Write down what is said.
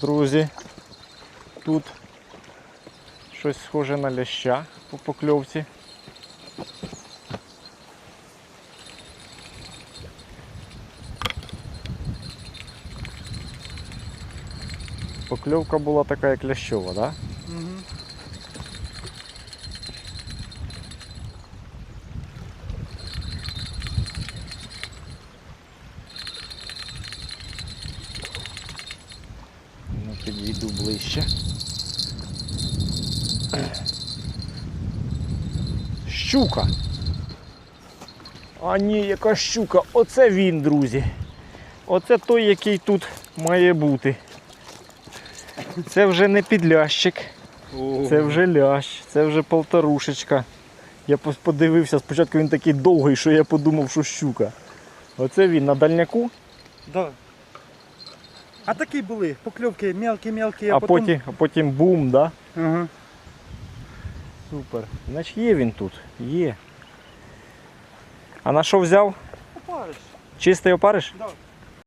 друзі. Тут щось схоже на ляща по покльовці. Покльовка була така, як лящова, так? Да? Угу. Підійду ближче. Щука. А ні, яка щука. Оце він, друзі. Оце той, який тут має бути. Це вже не підлящик, це вже лящ, це вже полторушечка. Я подивився, спочатку він такий довгий, що я подумав, що щука. Оце він на дальняку, Да. А такі були, покльовки мелкі-мелкі, а потім, а потім бум, да? Ага. Супер. Значить є він тут. Є. А на що взяв? Опариш. Чистий опариш? Да.